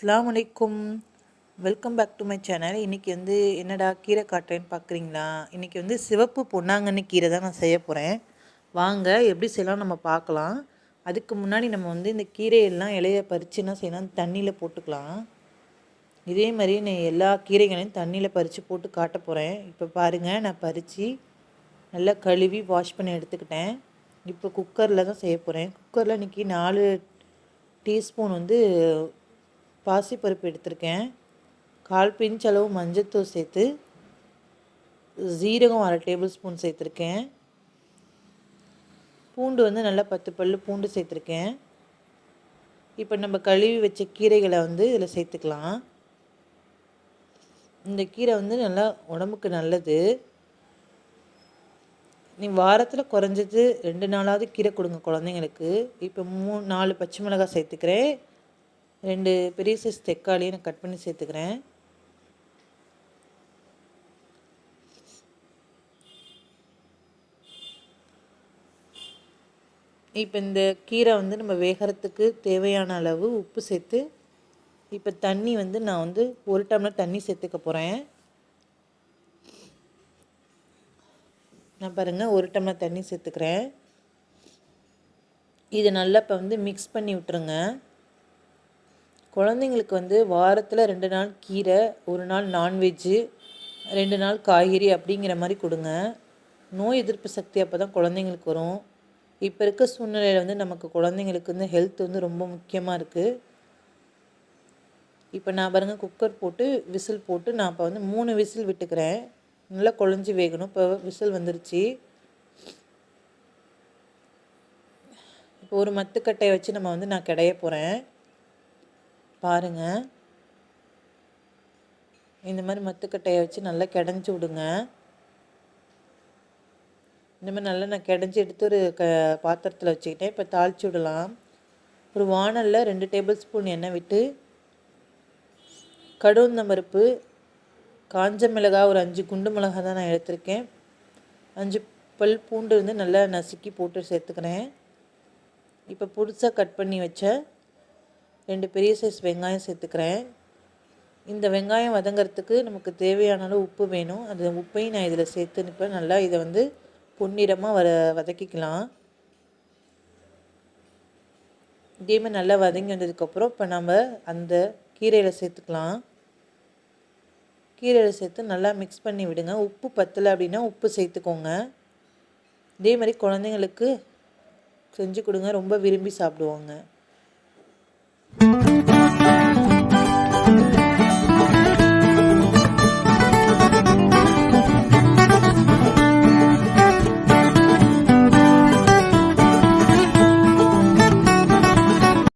அஸ்ஸலாமு அலைக்கும். Welcome back to my channel இன்றைக்கி வந்து என்னடா கீரை காட்டுறேன்னு பார்க்குறீங்களா இன்றைக்கி வந்து சிவப்பு பொன்னாங்கண்ணி கீரை தான் நான் செய்ய போகிறேன் வாங்க எப்படி செய்யலாம் நம்ம பார்க்கலாம். அதுக்கு முன்னாடி நம்ம வந்து இந்த கீரையெல்லாம் இலைய பறித்து என்ன செய்யலாம்? தண்ணியில் போட்டுக்கலாம். இதே மாதிரி நான் எல்லா கீரைகளையும் தண்ணியில் பறித்து போட்டு காட்ட போகிறேன் இப்போ பாருங்கள் நான் பறித்து நல்லா கழுவி வாஷ் பண்ணி எடுத்துக்கிட்டேன். இப்போ குக்கரில் தான் செய்ய போகிறேன் குக்கரில் இன்றைக்கி நாலு டீஸ்பூன் வந்து பாசிப்பருப்பு எடுத்திருக்கேன். கால் பிஞ்ச் அளவு மஞ்சத்தூள் சேர்த்து ஜீரகம் அரை டேபிள் ஸ்பூன் சேர்த்துருக்கேன். பூண்டு வந்து நல்லா பத்து பல் பூண்டு சேர்த்துருக்கேன். இப்போ நம்ம கழுவி வச்ச கீரைகளை வந்து இதில் சேர்த்துக்கலாம். இந்த கீரை வந்து நல்லா உடம்புக்கு நல்லது. நீ வாரத்தில் குறைஞ்சது ரெண்டு நாளாவது கீரை கொடுங்க குழந்தைங்களுக்கு. இப்போ மூணு நாலு பச்சை மிளகாய் சேர்த்துக்கிறேன். ரெண்டு பெரிய சைஸ் தக்காளியை நான் கட் பண்ணி சேர்த்துக்கிறேன். இப்போ இந்த கீரை வந்து நம்ம வேகிறதுக்கு தேவையான அளவு உப்பு சேர்த்து இப்போ தண்ணி வந்து நான் வந்து ஒரு டம்ளர் தண்ணி சேர்த்துக்க போகிறேன் நான் பாருங்கள் ஒரு டம்ளர் தண்ணி சேர்த்துக்கிறேன். இது நல்லா இப்போ வந்து மிக்ஸ் பண்ணி விட்டுருங்க. குழந்தைங்களுக்கு வந்து வாரத்தில் ரெண்டு நாள் கீரை ஒரு நாள் நான்வெஜ்ஜு ரெண்டு நாள் காய்கறி அப்படிங்கிற மாதிரி கொடுங்க. நோய் எதிர்ப்பு சக்தி அப்போ தான் குழந்தைங்களுக்கு வரும். இப்போ இருக்க சூழ்நிலையில் வந்து நமக்கு குழந்தைங்களுக்கு வந்து ஹெல்த் வந்து ரொம்ப முக்கியமாக இருக்குது இப்போ நான் பாருங்கள் குக்கர் போட்டு விசில் போட்டு நான் இப்போ வந்து மூணு விசில் விட்டுக்கிறேன். நல்லா குழஞ்சி வேகணும். இப்போ விசில் வந்துருச்சு. இப்போ ஒரு மத்துக்கட்டையை வச்சு நம்ம வந்து நான் கிடைய போகிறேன் பாருங்கள் இந்த மாதிரி மத்துக்கட்டையை வச்சு நல்லா கிடஞ்சி விடுங்க. இந்த மாதிரி நல்லா நான் கிடஞ்சி எடுத்து ஒரு க பாத்திரத்தில் வச்சுக்கிட்டேன். இப்போ தாளித்து விடலாம். ஒரு வானலில் ரெண்டு டேபிள் ஸ்பூன் எண்ணெய் விட்டு கடுந்தம்பருப்பு காஞ்ச மிளகாய் ஒரு அஞ்சு குண்டு மிளகாய் தான் நான் எடுத்திருக்கேன். அஞ்சு பல் பூண்டு வந்து நல்லா நசுக்கி போட்டு சேர்த்துக்கிறேன். இப்போ புதுசாக கட் பண்ணி வச்ச ரெண்டு பெரிய சைஸ் வெங்காயம் சேர்த்துக்கிறேன். இந்த வெங்காயம் வதங்கிறதுக்கு நமக்கு தேவையான அளவு உப்பு வேணும். அந்த உப்பையும் நான் இதில் சேர்த்து இப்போ நல்லா இதை வந்து பொன்னிறமாக வர வதக்கிக்கலாம். இதேமாதிரி நல்லா வதங்கி வந்ததுக்கப்புறம் இப்போ நம்ம அந்த கீரையில் சேர்த்துக்கலாம். கீரையில் சேர்த்து நல்லா மிக்ஸ் பண்ணி விடுங்க. உப்பு பத்தலை அப்படின்னா உப்பு சேர்த்துக்கோங்க. இதே மாதிரி குழந்தைங்களுக்கு செஞ்சு கொடுங்க. ரொம்ப விரும்பி சாப்பிடுவாங்க. Thank you.